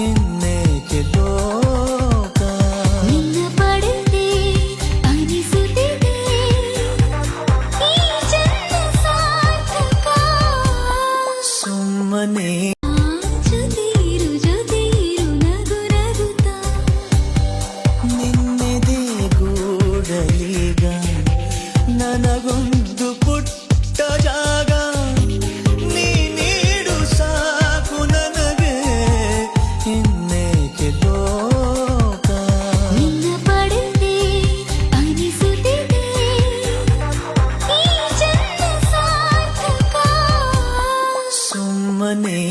किन्ने के लोग निन्न पड़ते अनि सुते ఈ జన్మ సార్థకా सुमने ఆచుతీరు జుతీరు నగు నగుతా ನಿನ್ನೆದೆ ಗೂಡಲಿಗ ನನಗೊಂದು सामने